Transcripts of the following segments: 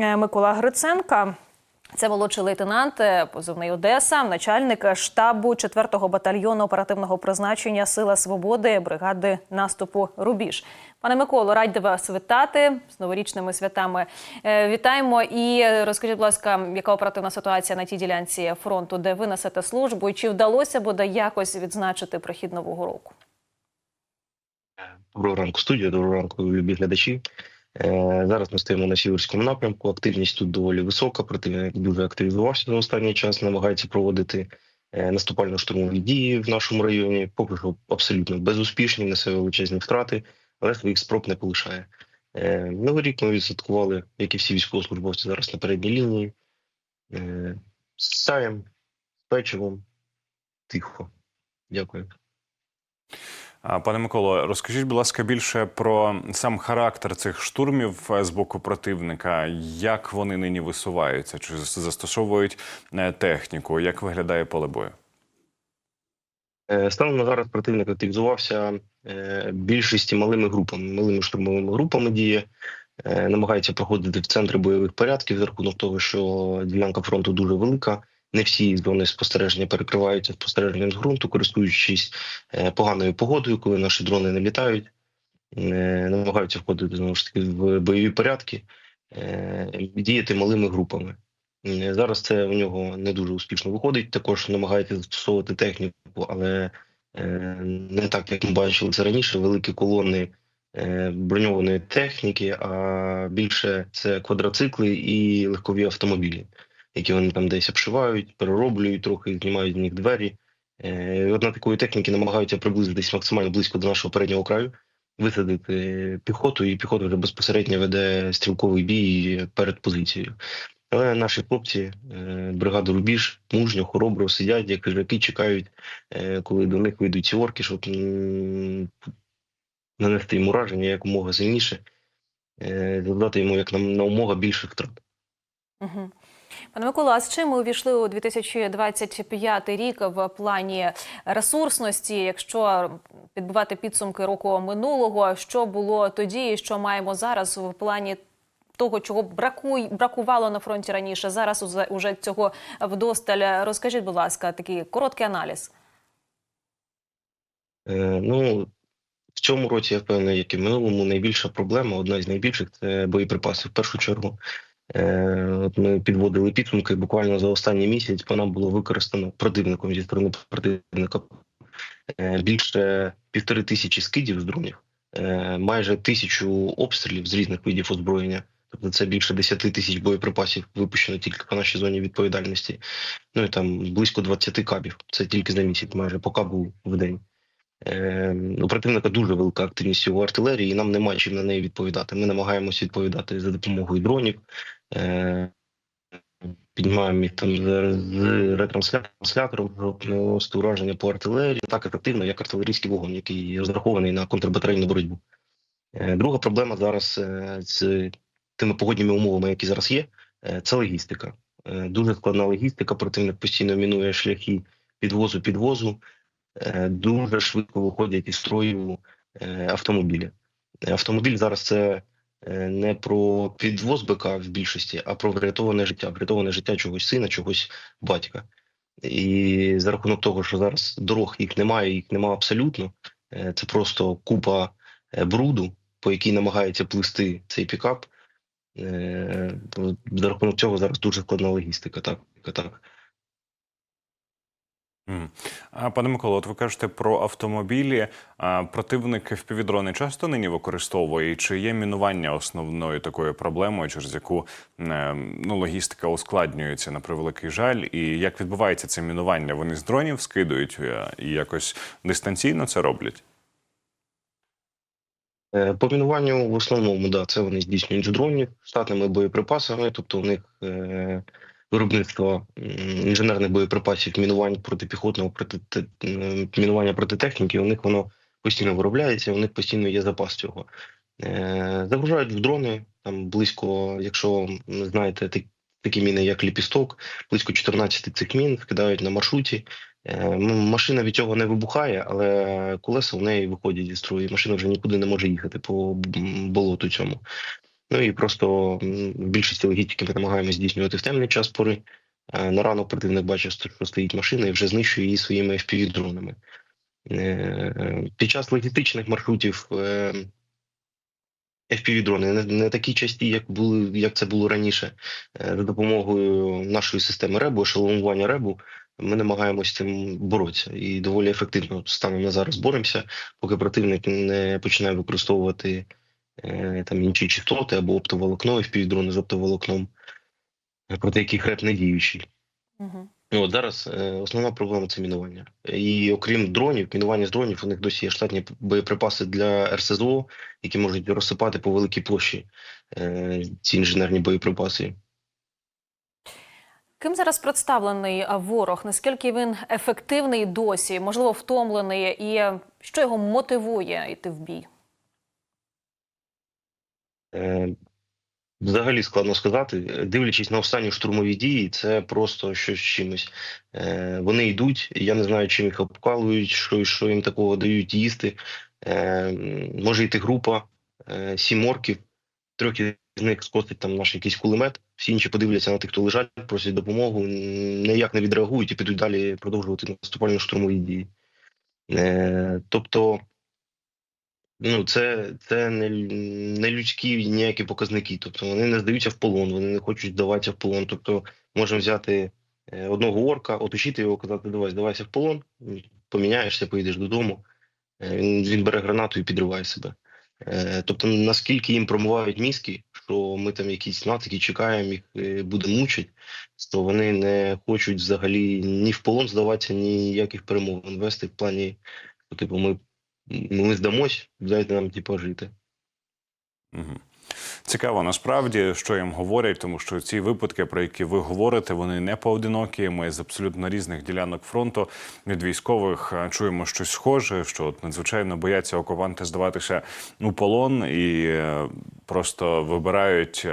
е, Микола Гриценка. Це молодший лейтенант, е, позивний Одеса, начальник штабу 4-го батальйону оперативного призначення Сила Свободи бригади наступу Рубіж. Пане Миколо, раді вас вітати з новорічними святами. Е, Вітаємо і розкажіть, будь ласка, яка оперативна ситуація на тій ділянці фронту, де ви несете службу, і чи вдалося буде якось відзначити прохід нового року? Доброго ранку, студія, доброго ранку, любі глядачі. Е, Зараз ми стоїмо на сіверському напрямку. Активність тут доволі висока. Противник дуже активізувався за останній час. Намагається проводити е, наступально-штурмові дії в нашому районі. Поки що абсолютно безуспішні, несе величезні втрати, але своїх спроб не полишає. Е, Новий рік ми відсвяткували, як і всі військовослужбовці зараз на передній лінії. З чаєм, з печивом, тихо. Дякую. Пане Миколо, розкажіть, будь ласка, більше про сам характер цих штурмів з боку противника. Як вони нині висуваються? Чи застосовують е, техніку? Як виглядає поле бою? Е, Станом на зараз противник активізувався е, більшості малими групами, малими штурмовими групами діє, намагається проходити в центри бойових порядків за рахунок того, що ділянка фронту дуже велика. Не всі зони спостереження перекриваються спостереженням з ґрунту, користуючись е, поганою погодою, коли наші дрони не літають, е, намагаються входити знову ж таки в бойові порядки, е, діяти малими групами. Зараз це у нього не дуже успішно виходить. Також намагається застосовувати техніку, але не так, як ми бачили це раніше. Великі колони броньованої техніки, а більше це квадроцикли і легкові автомобілі, які вони там десь обшивають, перероблюють трохи, знімають з них двері. Е, і От на такої техніки намагаються приблизитись максимально близько до нашого переднього краю, висадити піхоту, і піхота вже безпосередньо веде стрілковий бій перед позицією. Але наші хлопці, е, бригада Рубіж, мужньо, хоробро сидять, як хижаки, чекають, е, коли до них вийдуть ці орки, щоб нанести їм ураження якомога сильніше, завдати йому як нам намога більше втрат. Угу. Пане Микола, а з чим ми увійшли у 2025 рік в плані ресурсності? Якщо підбивати підсумки року минулого, що було тоді, і що маємо зараз в плані того, чого бракуй, бракувало на фронті раніше? Зараз уже, цього вдосталь. Розкажіть, будь ласка, такий короткий аналіз. Е, Ну, в цьому році, я впевнений, як і в минулому, найбільша проблема, одна з найбільших це боєприпаси. В першу чергу, от ми підводили підсумки. Буквально за останній місяць по нам було використано противником зі сторони противника е, більше півтори тисячі скидів з дронів, е, майже тисячу обстрілів з різних видів озброєння. Тобто це більше 10 тисяч боєприпасів випущено тільки по нашій зоні відповідальності. Ну і там близько 20 кабів. Це тільки за місяць, майже по кабу в день. Е, у противника дуже велика активність у артилерії, і нам немає чим на неї відповідати. Ми намагаємося відповідати за допомогою дронів, е, піднімаємо їх там з, ретранслятором, щоб наносити ураження по артилерії так ефективно, як артилерійський вогонь, який розрахований на контрбатарейну боротьбу. Е, друга проблема зараз е, з тими погодніми умовами, які зараз є, е, це логістика. Е, дуже складна логістика. Противник постійно мінує шляхи підвозу підвозу. Е, дуже швидко виходять із строю е, автомобілі. Е, Автомобіль зараз це е, не про підвоз БК в більшості, а про врятоване життя, врятоване життя чогось сина, чогось батька. І за рахунок того, що зараз дорог їх немає, їх немає абсолютно. е, Це просто купа е, бруду, по якій намагається плисти цей пікап. Е, За рахунок цього зараз дуже складна логістика. Так, так. Пане Миколо, от ви кажете про автомобілі. Противник впівдрони часто нині використовує? Чи є мінування основною такою проблемою, через яку е, ну, логістика ускладнюється на превеликий жаль? І як відбувається це мінування? Вони з дронів скидують е, і якось дистанційно це роблять? Е, По мінуванню в основному, да, це вони здійснюють з дронів штатними боєприпасами, тобто у них е, виробництво інженерних боєприпасів, мінувань протипіхотного, проти мінування протитехніки, у них воно постійно виробляється, у них постійно є запас цього. Е, Загружають в дрони там близько, якщо знаєте, такі міни, як ліпісток, близько 14 цих мін скидають на маршруті. Е, Машина від цього не вибухає, але колеса в неї виходять зі строю. і Машина вже нікуди не може їхати по болоту цьому. Ну і просто м, в більшості логістики ми намагаємося здійснювати в темний час пори. Е, На ранок противник бачить, що стоїть машина і вже знищує її своїми FPV-дронами. Е, Під час логістичних маршрутів е, FPV-дрони не, такі часті, як були, як це було раніше. За допомогою нашої системи РЕБу, ешелонування РЕБу, ми намагаємося цим боротися і доволі ефективно станом на зараз боремося, поки противник не починає використовувати там інші частоти або оптоволокно, FPV-дрони з оптоволокном, е, проти яких РЕБ не діючий. Угу. От зараз е, основна проблема це мінування. І окрім дронів, мінування з дронів, у них досі є штатні боєприпаси для РСЗО, які можуть розсипати по великій площі е, ці інженерні боєприпаси. Ким зараз представлений ворог? Наскільки він ефективний досі, можливо, втомлений, і що його мотивує йти в бій? Е, Взагалі складно сказати. Дивлячись на останні штурмові дії, це просто щось з чимось. Е, Вони йдуть, я не знаю, чим їх обкалують, що, що їм такого дають їсти. Е, Може йти група, е, сім орків, трьох із них скосить там наш якийсь кулемет, всі інші подивляться на тих, хто лежать, просять допомогу, ніяк не відреагують і підуть далі продовжувати наступальні штурмові дії. Е, Тобто, ну, це, це не, не людські ніякі показники. Тобто вони не здаються в полон, вони не хочуть здаватися в полон. Тобто можемо взяти е, одного орка, оточити його, казати, давай, здавайся в полон, поміняєшся, поїдеш додому. Е, Він, він бере гранату і підриває себе. Е, Тобто, наскільки їм промивають мізки, що ми там якісь нацики чекаємо, їх буде мучить, то вони не хочуть взагалі ні в полон здаватися, ні ніяких перемовин вести в плані, типу, ми, ми здамось, дайте нам типу, жити. Мгм. Цікаво насправді, що їм говорять, тому що ці випадки, про які ви говорите, вони не поодинокі. Ми з абсолютно різних ділянок фронту від військових е, чуємо щось схоже, що от надзвичайно бояться окупанти здаватися у полон і е, просто вибирають.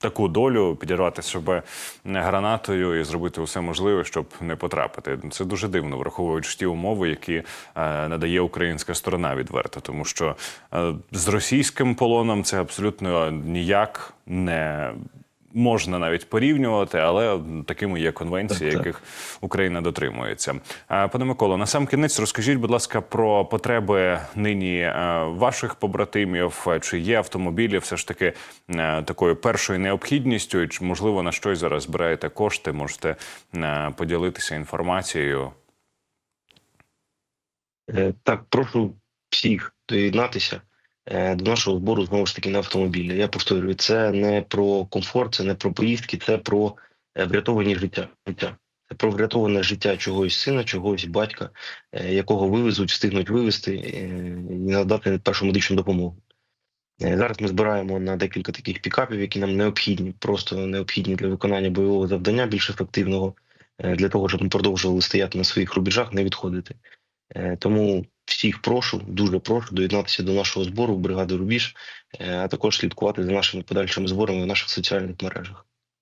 Таку долю підірвати себе гранатою і зробити усе можливе, щоб не потрапити. Це дуже дивно, враховуючи ті умови, які е, надає українська сторона відверто, тому що е, з російським полоном це абсолютно ніяк не можна навіть порівнювати, але такими є конвенції, Так, так. яких Україна дотримується. Пане Миколо, на сам кінець розкажіть, будь ласка, про потреби нині е, ваших побратимів. Чи є автомобілі все ж таки е, такою першою необхідністю? Чи можливо на щось зараз збираєте кошти? Можете е, поділитися інформацією? Так, прошу всіх доєднатися до нашого збору знову ж таки на автомобілі. Я повторюю, це не про комфорт, це не про поїздки, це про е, врятовані життя. життя. Це про врятоване життя чогось сина, чогось батька, е, якого вивезуть, встигнуть вивезти е, і надати першу медичну допомогу. Е, Зараз ми збираємо на декілька таких пікапів, які нам необхідні, просто необхідні для виконання бойового завдання більш ефективного, е, для того, щоб ми продовжували стояти на своїх рубежах, не відходити. Е, Тому всіх прошу, дуже прошу доєднатися до нашого збору бригади Рубіж, е, а також слідкувати за нашими подальшими зборами в наших соціальних мережах.